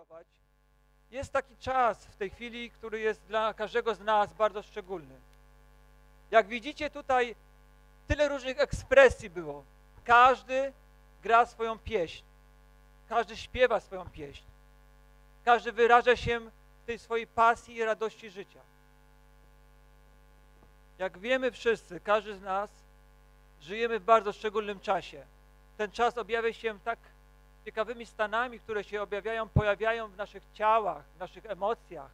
zaakcentować. Jest taki czas w tej chwili, który jest dla każdego z nas bardzo szczególny. Jak widzicie tutaj tyle różnych ekspresji było. Każdy gra swoją pieśń. Każdy śpiewa swoją pieśń. Każdy wyraża się w tej swojej pasji i radości życia. Jak wiemy wszyscy, każdy z nas żyjemy w bardzo szczególnym czasie. Ten czas objawia się tak ciekawymi stanami, które się objawiają, pojawiają w naszych ciałach, w naszych emocjach.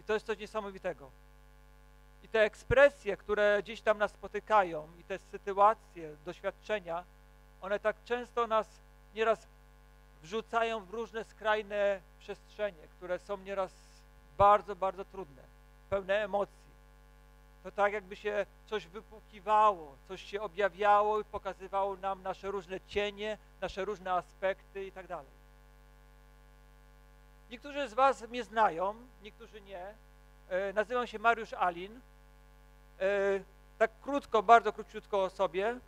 I to jest coś niesamowitego. I te ekspresje, które gdzieś tam nas spotykają, i te sytuacje, doświadczenia, one tak często nas nieraz wrzucają w różne skrajne przestrzenie, które są nieraz bardzo, bardzo trudne, pełne emocji. To tak jakby się coś wypłukiwało, coś się objawiało i pokazywało nam nasze różne cienie, nasze różne aspekty i tak dalej. Niektórzy z Was mnie znają, niektórzy nie. E, nazywam się Mariusz Alin. E, tak krótko, bardzo króciutko o sobie. E,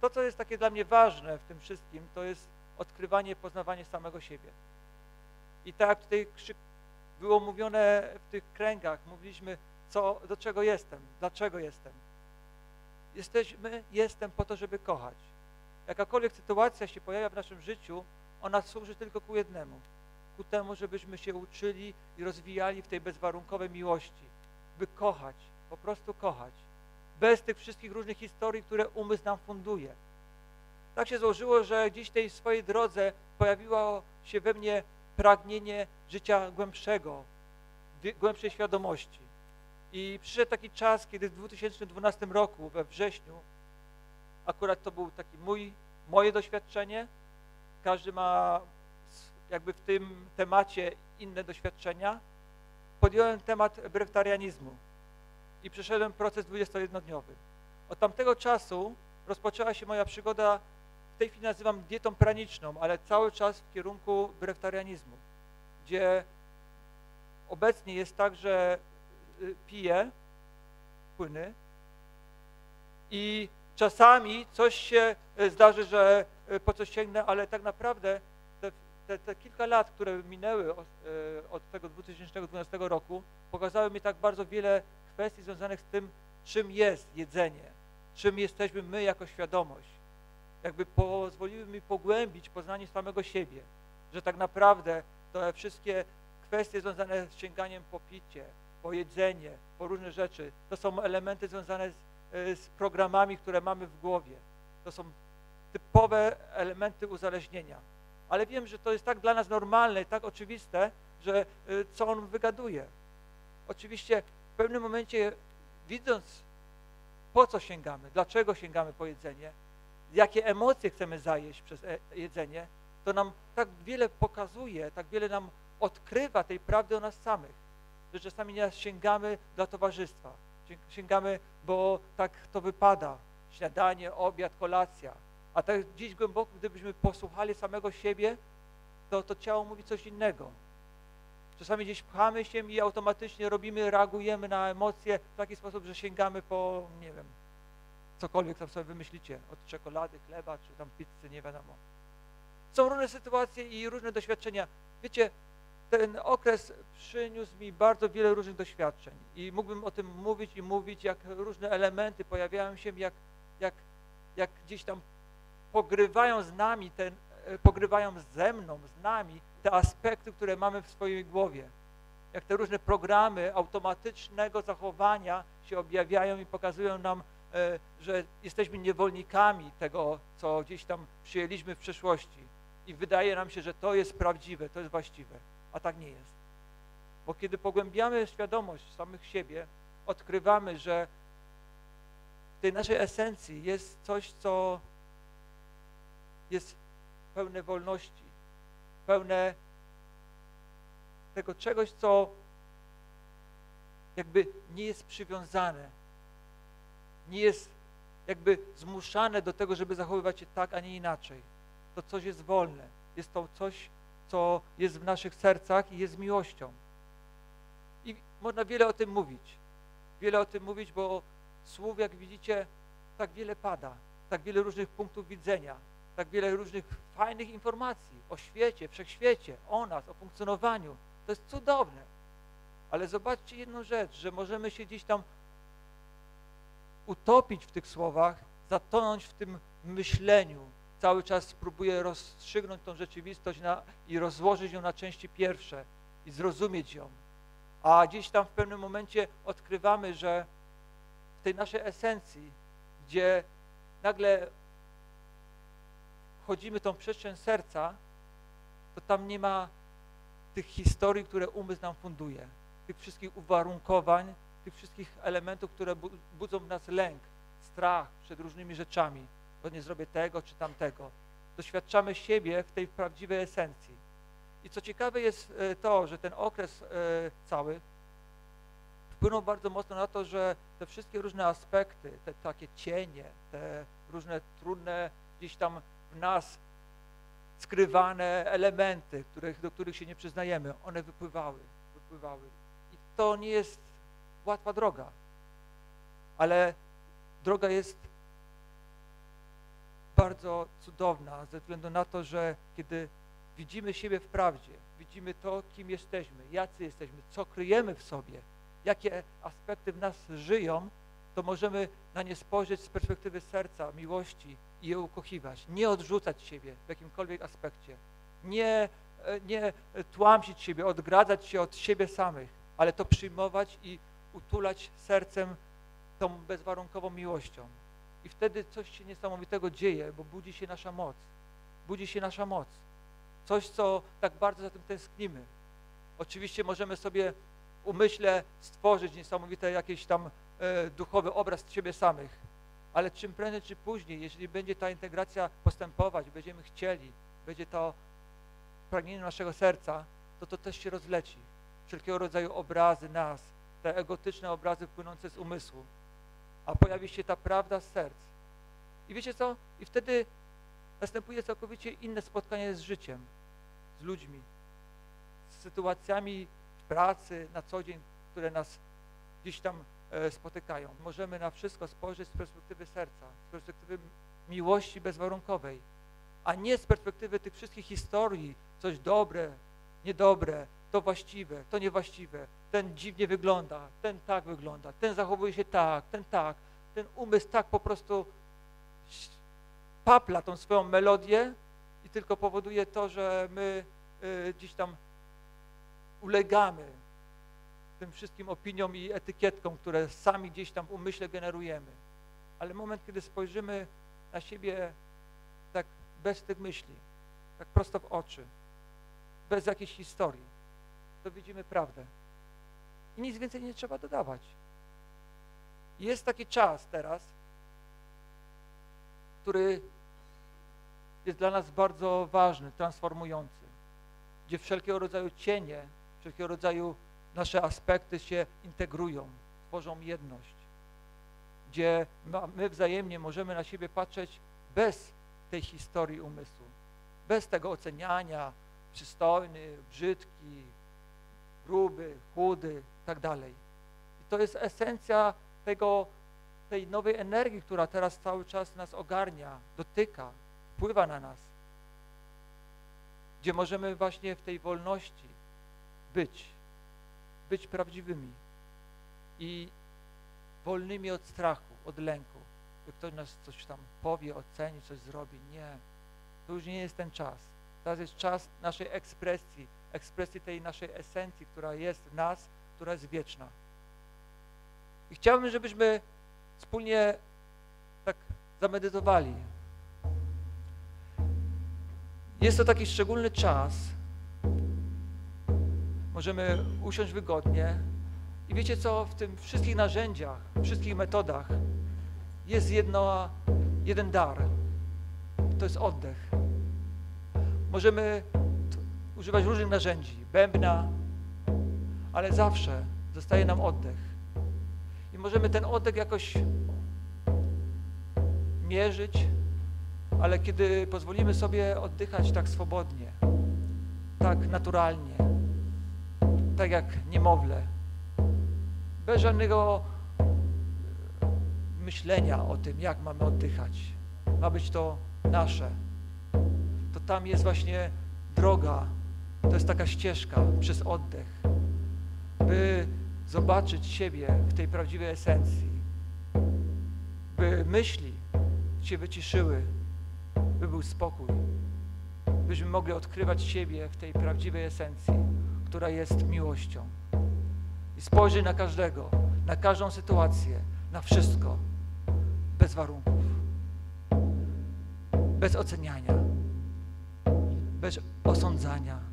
to, co jest takie dla mnie ważne w tym wszystkim, to jest odkrywanie, poznawanie samego siebie. I tak jak tutaj było mówione w tych kręgach, mówiliśmy, co, do czego jestem, dlaczego jestem. Jesteśmy, jestem po to, żeby kochać. Jakakolwiek sytuacja się pojawia w naszym życiu, ona służy tylko ku jednemu. Ku temu, żebyśmy się uczyli i rozwijali w tej bezwarunkowej miłości. By kochać, po prostu kochać. Bez tych wszystkich różnych historii, które umysł nam funduje. Tak się złożyło, że gdzieś w tej swojej drodze pojawiło się we mnie pragnienie życia głębszego, głębszej świadomości. I przyszedł taki czas, kiedy w 2012 roku, we wrześniu, akurat to był taki mój, moje doświadczenie. Każdy ma jakby w tym temacie inne doświadczenia. Podjąłem temat brektarianizmu i przeszedłem proces 21-dniowy. Od tamtego czasu rozpoczęła się moja przygoda w tej chwili nazywam dietą praniczną, ale cały czas w kierunku brektarianizmu, gdzie obecnie jest tak, że y, piję płyny i czasami coś się y, zdarzy, że y, po coś sięgnę, ale tak naprawdę te, te, te kilka lat, które minęły od, od tego 2012 roku, pokazały mi tak bardzo wiele kwestii związanych z tym, czym jest jedzenie, czym jesteśmy my jako świadomość jakby pozwoliły mi pogłębić poznanie samego siebie, że tak naprawdę te wszystkie kwestie związane z sięganiem po picie, po jedzenie, po różne rzeczy, to są elementy związane z, e, z programami, które mamy w głowie. To są typowe elementy uzależnienia. Ale wiem, że to jest tak dla nas normalne, tak oczywiste, że e, co on wygaduje. Oczywiście w pewnym momencie, widząc po co sięgamy, dlaczego sięgamy po jedzenie, jakie emocje chcemy zajeść przez e, jedzenie, to nam tak wiele pokazuje, tak wiele nam odkrywa tej prawdy o nas samych, że czasami nie sięgamy dla towarzystwa, sięgamy, bo tak to wypada, śniadanie, obiad, kolacja, a tak gdzieś głęboko, gdybyśmy posłuchali samego siebie, to to ciało mówi coś innego. Czasami gdzieś pchamy się i automatycznie robimy, reagujemy na emocje w taki sposób, że sięgamy po, nie wiem, cokolwiek tam sobie wymyślicie, od czekolady, chleba, czy tam pizzy, nie wiadomo. Są różne sytuacje i różne doświadczenia. Wiecie, ten okres przyniósł mi bardzo wiele różnych doświadczeń i mógłbym o tym mówić i mówić, jak różne elementy pojawiają się, jak, jak, jak gdzieś tam pogrywają z nami, ten, e, pogrywają ze mną, z nami te aspekty, które mamy w swojej głowie. Jak te różne programy automatycznego zachowania się objawiają i pokazują nam że jesteśmy niewolnikami tego, co gdzieś tam przyjęliśmy w przeszłości i wydaje nam się, że to jest prawdziwe, to jest właściwe, a tak nie jest. Bo kiedy pogłębiamy świadomość samych siebie, odkrywamy, że w tej naszej esencji jest coś, co jest pełne wolności, pełne tego czegoś, co jakby nie jest przywiązane nie jest jakby zmuszane do tego, żeby zachowywać się tak, a nie inaczej. To coś jest wolne. Jest to coś, co jest w naszych sercach i jest miłością. I można wiele o tym mówić. Wiele o tym mówić, bo słów, jak widzicie, tak wiele pada. Tak wiele różnych punktów widzenia. tak wiele różnych fajnych informacji o świecie, wszechświecie, o nas, o funkcjonowaniu. To jest cudowne. Ale zobaczcie jedną rzecz, że możemy się gdzieś tam utopić w tych słowach, zatonąć w tym myśleniu. Cały czas próbuję rozstrzygnąć tą rzeczywistość na, i rozłożyć ją na części pierwsze i zrozumieć ją. A gdzieś tam w pewnym momencie odkrywamy, że w tej naszej esencji, gdzie nagle wchodzimy tą przestrzeń serca, to tam nie ma tych historii, które umysł nam funduje, tych wszystkich uwarunkowań, tych wszystkich elementów, które budzą w nas lęk, strach przed różnymi rzeczami, bo nie zrobię tego czy tamtego. Doświadczamy siebie w tej prawdziwej esencji. I co ciekawe jest e, to, że ten okres e, cały wpłynął bardzo mocno na to, że te wszystkie różne aspekty, te takie cienie, te różne trudne gdzieś tam w nas skrywane elementy, których, do których się nie przyznajemy, one wypływały, wypływały. I to nie jest łatwa droga, ale droga jest bardzo cudowna ze względu na to, że kiedy widzimy siebie w prawdzie, widzimy to, kim jesteśmy, jacy jesteśmy, co kryjemy w sobie, jakie aspekty w nas żyją, to możemy na nie spojrzeć z perspektywy serca, miłości i je ukochiwać. Nie odrzucać siebie w jakimkolwiek aspekcie. Nie, e, nie tłamsić siebie, odgradzać się od siebie samych, ale to przyjmować i utulać sercem tą bezwarunkową miłością. I wtedy coś się niesamowitego dzieje, bo budzi się nasza moc. Budzi się nasza moc. Coś, co tak bardzo za tym tęsknimy. Oczywiście możemy sobie umyśle stworzyć niesamowity jakiś tam e, duchowy obraz siebie samych, ale czym prędzej czy później, jeżeli będzie ta integracja postępować, będziemy chcieli, będzie to pragnienie naszego serca, to to też się rozleci. Wszelkiego rodzaju obrazy nas, te egotyczne obrazy płynące z umysłu, a pojawi się ta prawda z serc. I wiecie co? I wtedy następuje całkowicie inne spotkanie z życiem, z ludźmi, z sytuacjami pracy, na co dzień, które nas gdzieś tam e, spotykają. Możemy na wszystko spojrzeć z perspektywy serca, z perspektywy miłości bezwarunkowej, a nie z perspektywy tych wszystkich historii, coś dobre, niedobre, to właściwe, to niewłaściwe, ten dziwnie wygląda, ten tak wygląda, ten zachowuje się tak, ten tak, ten umysł tak po prostu papla tą swoją melodię i tylko powoduje to, że my y, gdzieś tam ulegamy tym wszystkim opiniom i etykietkom, które sami gdzieś tam w umyśle generujemy. Ale moment, kiedy spojrzymy na siebie tak bez tych myśli, tak prosto w oczy, bez jakiejś historii, widzimy prawdę. I nic więcej nie trzeba dodawać. Jest taki czas teraz, który jest dla nas bardzo ważny, transformujący, gdzie wszelkiego rodzaju cienie, wszelkiego rodzaju nasze aspekty się integrują, tworzą jedność, gdzie my wzajemnie możemy na siebie patrzeć bez tej historii umysłu, bez tego oceniania, przystojny, brzydki, gruby, chudy, tak dalej. I to jest esencja tego, tej nowej energii, która teraz cały czas nas ogarnia, dotyka, wpływa na nas. Gdzie możemy właśnie w tej wolności być, być prawdziwymi i wolnymi od strachu, od lęku, że ktoś nas coś tam powie, oceni, coś zrobi. Nie, to już nie jest ten czas. Teraz jest czas naszej ekspresji, ekspresji tej naszej esencji, która jest w nas, która jest wieczna. I chciałbym, żebyśmy wspólnie tak zamedytowali. Jest to taki szczególny czas. Możemy usiąść wygodnie. I wiecie co? W tym wszystkich narzędziach, wszystkich metodach jest jedno, jeden dar. To jest oddech. Możemy używać różnych narzędzi, bębna, ale zawsze zostaje nam oddech. I możemy ten oddech jakoś mierzyć, ale kiedy pozwolimy sobie oddychać tak swobodnie, tak naturalnie, tak jak niemowlę, bez żadnego myślenia o tym, jak mamy oddychać. Ma być to nasze, tam jest właśnie droga, to jest taka ścieżka przez oddech, by zobaczyć siebie w tej prawdziwej esencji, by myśli się wyciszyły, by był spokój, byśmy mogli odkrywać siebie w tej prawdziwej esencji, która jest miłością. I spojrzeć na każdego, na każdą sytuację, na wszystko, bez warunków, bez oceniania, bez osądzania.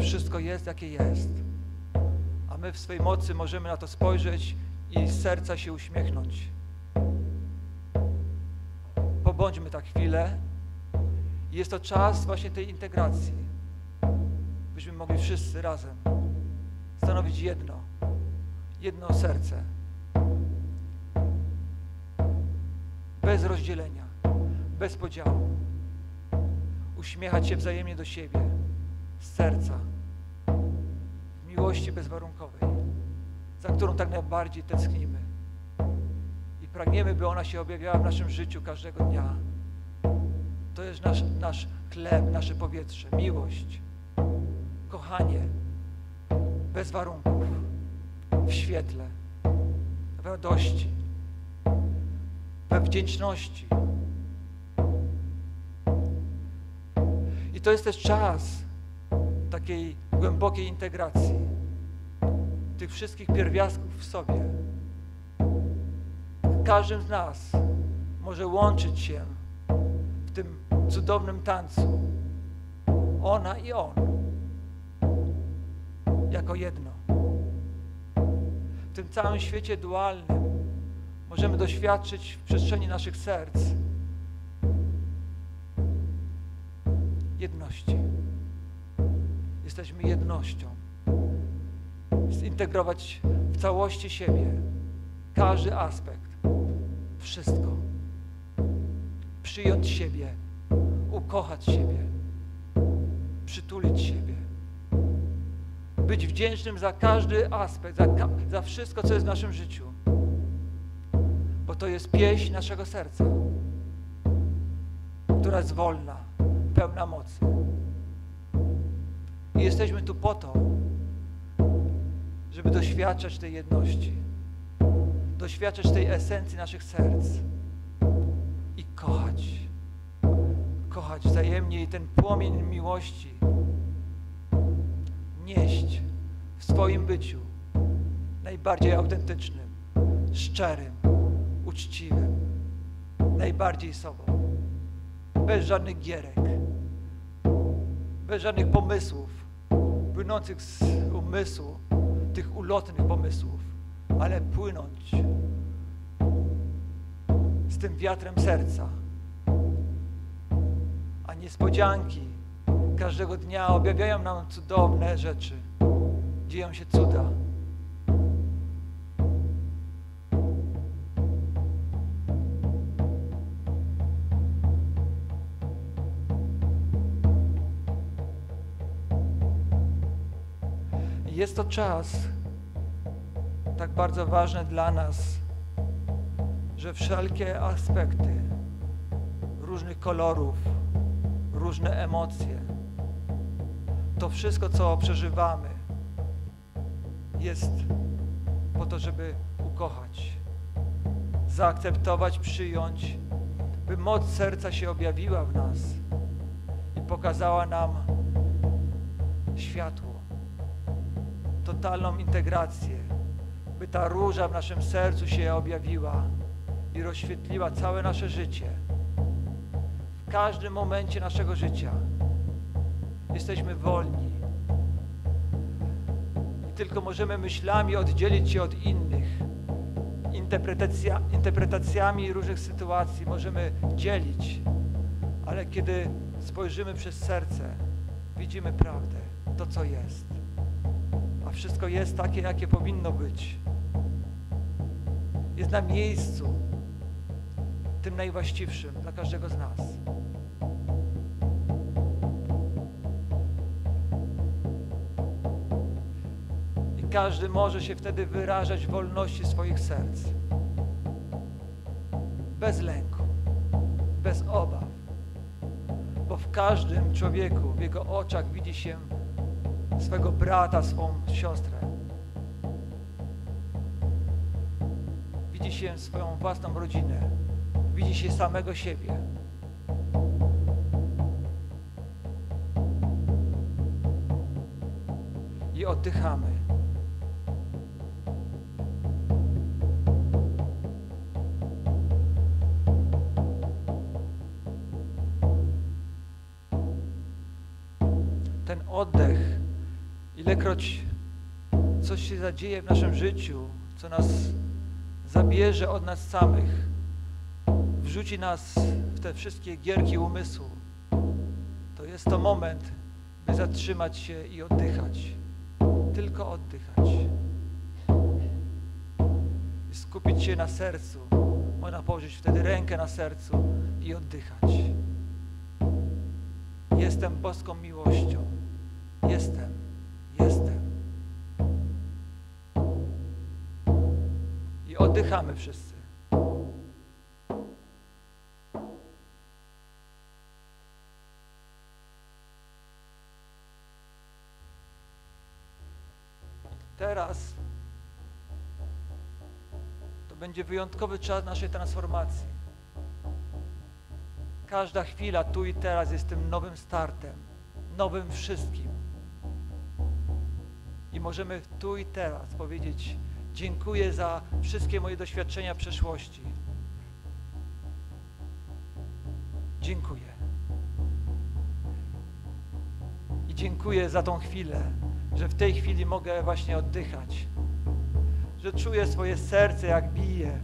Wszystko jest, jakie jest. A my w swej mocy możemy na to spojrzeć i z serca się uśmiechnąć. Pobądźmy tak chwilę. Jest to czas właśnie tej integracji, byśmy mogli wszyscy razem stanowić jedno, jedno serce. Bez rozdzielenia, bez podziału. Uśmiechać się wzajemnie do siebie, z serca, w miłości bezwarunkowej, za którą tak najbardziej tęsknimy. I pragniemy, by ona się objawiała w naszym życiu każdego dnia. To jest nasz, nasz chleb, nasze powietrze, miłość, kochanie, bez warunków, w świetle, w radości, we wdzięczności. I to jest też czas takiej głębokiej integracji tych wszystkich pierwiastków w sobie. Każdym z nas może łączyć się w tym cudownym tancu. Ona i on. Jako jedno. W tym całym świecie dualnym możemy doświadczyć w przestrzeni naszych serc jedności. Jednością. Zintegrować w całości siebie każdy aspekt, wszystko. Przyjąć siebie, ukochać siebie, przytulić siebie. Być wdzięcznym za każdy aspekt, za, za wszystko, co jest w naszym życiu. Bo to jest pieśń naszego serca, która jest wolna, pełna mocy. I jesteśmy tu po to, żeby doświadczać tej jedności, doświadczać tej esencji naszych serc i kochać, kochać wzajemnie i ten płomień miłości nieść w swoim byciu najbardziej autentycznym, szczerym, uczciwym, najbardziej sobą, bez żadnych gierek, bez żadnych pomysłów, płynących z umysłu, tych ulotnych pomysłów, ale płynąć z tym wiatrem serca. A niespodzianki każdego dnia objawiają nam cudowne rzeczy. Dzieją się cuda. Jest to czas tak bardzo ważny dla nas, że wszelkie aspekty różnych kolorów, różne emocje, to wszystko, co przeżywamy, jest po to, żeby ukochać, zaakceptować, przyjąć, by moc serca się objawiła w nas i pokazała nam światło totalną integrację, by ta róża w naszym sercu się objawiła i rozświetliła całe nasze życie. W każdym momencie naszego życia jesteśmy wolni. I tylko możemy myślami oddzielić się od innych. Interpretacja, interpretacjami różnych sytuacji możemy dzielić, ale kiedy spojrzymy przez serce, widzimy prawdę, to co jest wszystko jest takie, jakie powinno być. Jest na miejscu, tym najwłaściwszym dla każdego z nas. I każdy może się wtedy wyrażać w wolności swoich serc. Bez lęku, bez obaw, bo w każdym człowieku, w jego oczach widzi się swego brata, swą siostrę. Widzi się swoją własną rodzinę. Widzi się samego siebie. I oddychamy. Zadzieje w naszym życiu, co nas zabierze od nas samych, wrzuci nas w te wszystkie gierki umysłu, to jest to moment, by zatrzymać się i oddychać. Tylko oddychać. I skupić się na sercu. Można położyć wtedy rękę na sercu i oddychać. Jestem boską miłością. Jestem. Oddychamy wszyscy. Teraz to będzie wyjątkowy czas naszej transformacji. Każda chwila tu i teraz jest tym nowym startem, nowym wszystkim. I możemy tu i teraz powiedzieć: Dziękuję za wszystkie moje doświadczenia przeszłości. Dziękuję. I dziękuję za tą chwilę, że w tej chwili mogę właśnie oddychać, że czuję swoje serce jak bije.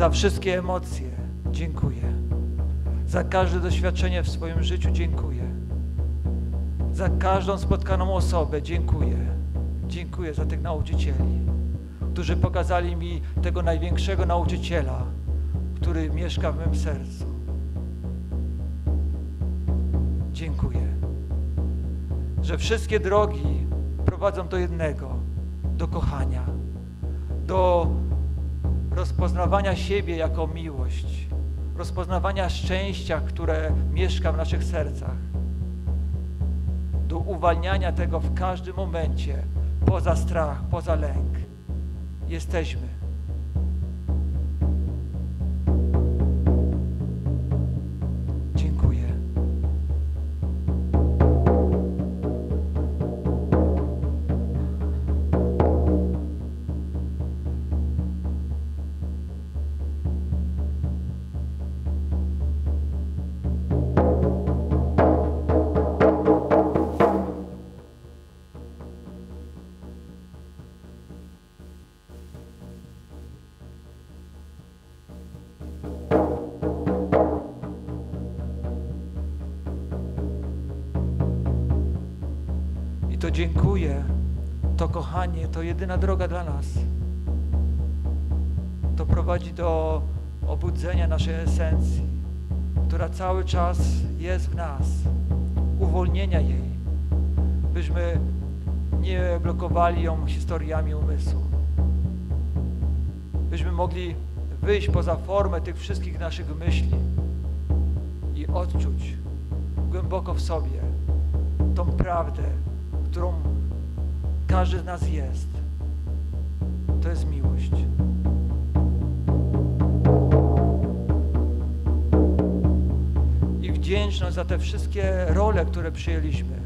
Za wszystkie emocje dziękuję. Za każde doświadczenie w swoim życiu dziękuję. Za każdą spotkaną osobę dziękuję. Dziękuję za tych nauczycieli, którzy pokazali mi tego największego nauczyciela, który mieszka w mym sercu. Dziękuję, że wszystkie drogi prowadzą do jednego, do kochania, do rozpoznawania siebie jako miłość, rozpoznawania szczęścia, które mieszka w naszych sercach, do uwalniania tego w każdym momencie, poza strach, poza lęk. Jesteśmy. Dziękuję, to kochanie, to jedyna droga dla nas. To prowadzi do obudzenia naszej esencji, która cały czas jest w nas, uwolnienia jej, byśmy nie blokowali ją historiami umysłu. Byśmy mogli wyjść poza formę tych wszystkich naszych myśli i odczuć głęboko w sobie tą prawdę, którą każdy z nas jest. To jest miłość. I wdzięczność za te wszystkie role, które przyjęliśmy,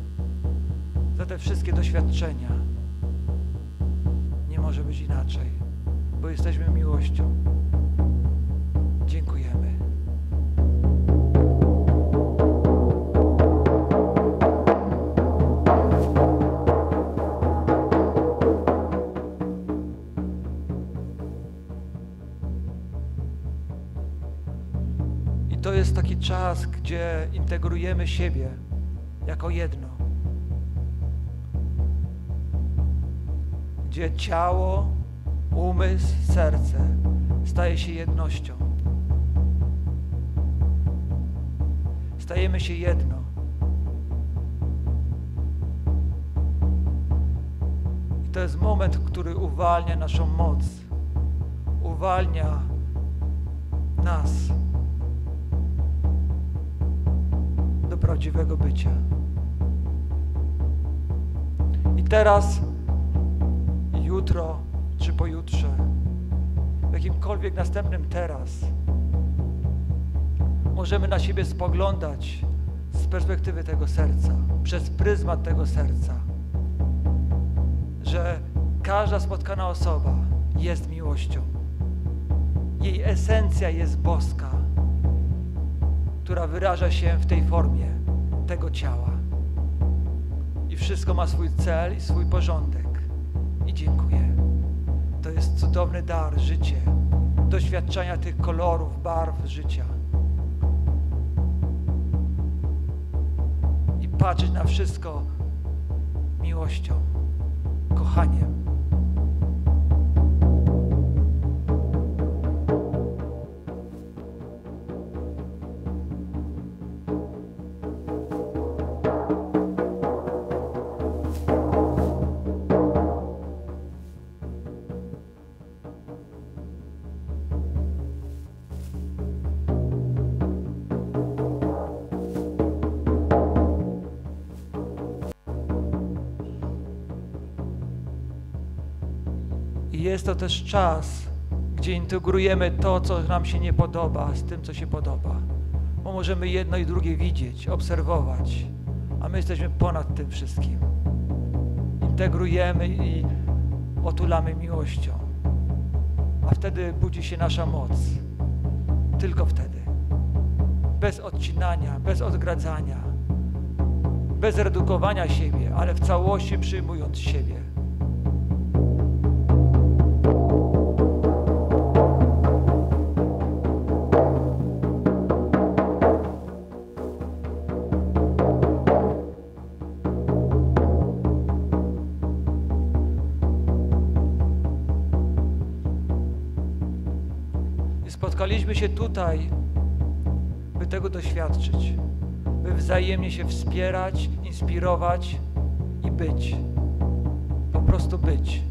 za te wszystkie doświadczenia. Nie może być inaczej, bo jesteśmy miłością. Czas, gdzie integrujemy siebie jako jedno. Gdzie ciało, umysł, serce staje się jednością. Stajemy się jedno. I to jest moment, który uwalnia naszą moc, uwalnia nas prawdziwego bycia. I teraz, jutro czy pojutrze, w jakimkolwiek następnym teraz, możemy na siebie spoglądać z perspektywy tego serca, przez pryzmat tego serca, że każda spotkana osoba jest miłością. Jej esencja jest boska, która wyraża się w tej formie tego ciała. I wszystko ma swój cel i swój porządek. I dziękuję. To jest cudowny dar, życie, doświadczenia tych kolorów, barw życia. I patrzeć na wszystko miłością, kochaniem. Jest to też czas, gdzie integrujemy to, co nam się nie podoba, z tym, co się podoba. Bo możemy jedno i drugie widzieć, obserwować, a my jesteśmy ponad tym wszystkim. Integrujemy i otulamy miłością. A wtedy budzi się nasza moc. Tylko wtedy. Bez odcinania, bez odgradzania, bez redukowania siebie, ale w całości przyjmując siebie. Spotkaliśmy się tutaj, by tego doświadczyć, by wzajemnie się wspierać, inspirować i być. Po prostu być.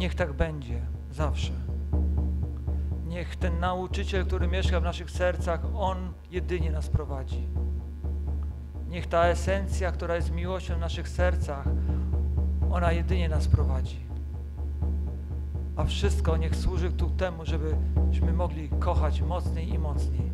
Niech tak będzie zawsze. Niech ten nauczyciel, który mieszka w naszych sercach, on jedynie nas prowadzi. Niech ta esencja, która jest miłością w naszych sercach, ona jedynie nas prowadzi. A wszystko niech służy tu temu, żebyśmy mogli kochać mocniej i mocniej.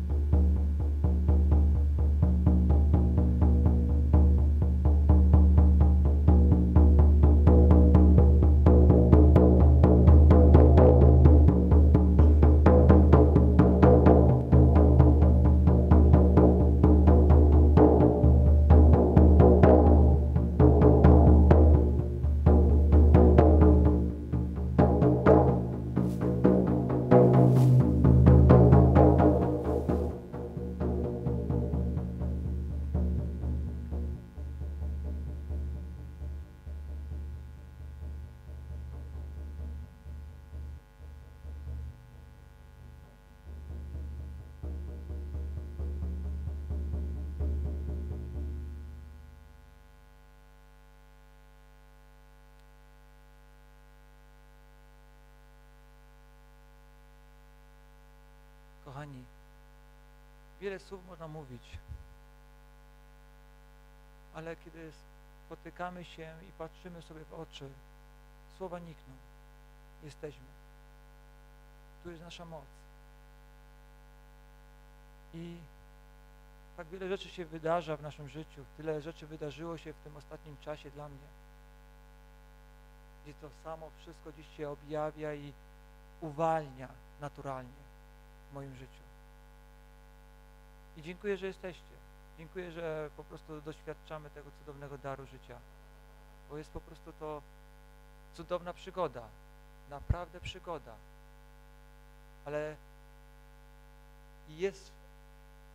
Kochani, wiele słów można mówić, ale kiedy spotykamy się i patrzymy sobie w oczy, słowa nikną. Jesteśmy. Tu jest nasza moc. I tak wiele rzeczy się wydarza w naszym życiu. Tyle rzeczy wydarzyło się w tym ostatnim czasie dla mnie. Gdzie to samo wszystko dziś się objawia i uwalnia naturalnie w moim życiu. I dziękuję, że jesteście. Dziękuję, że po prostu doświadczamy tego cudownego daru życia. Bo jest po prostu to cudowna przygoda. Naprawdę przygoda. Ale jest,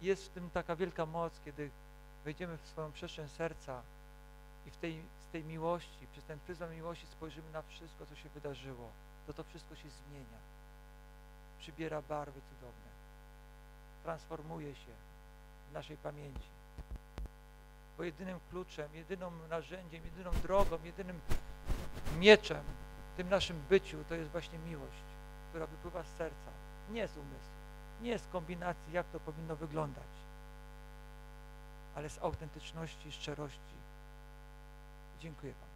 jest w tym taka wielka moc, kiedy wejdziemy w swoją przestrzeń serca i w tej, z tej miłości, przez ten pryzmat miłości spojrzymy na wszystko, co się wydarzyło, to to wszystko się zmienia. Przybiera barwy cudowne. Transformuje się w naszej pamięci. Bo jedynym kluczem, jedyną narzędziem, jedyną drogą, jedynym mieczem w tym naszym byciu to jest właśnie miłość, która wypływa z serca, nie z umysłu, nie z kombinacji, jak to powinno wyglądać, ale z autentyczności, szczerości. Dziękuję Wam.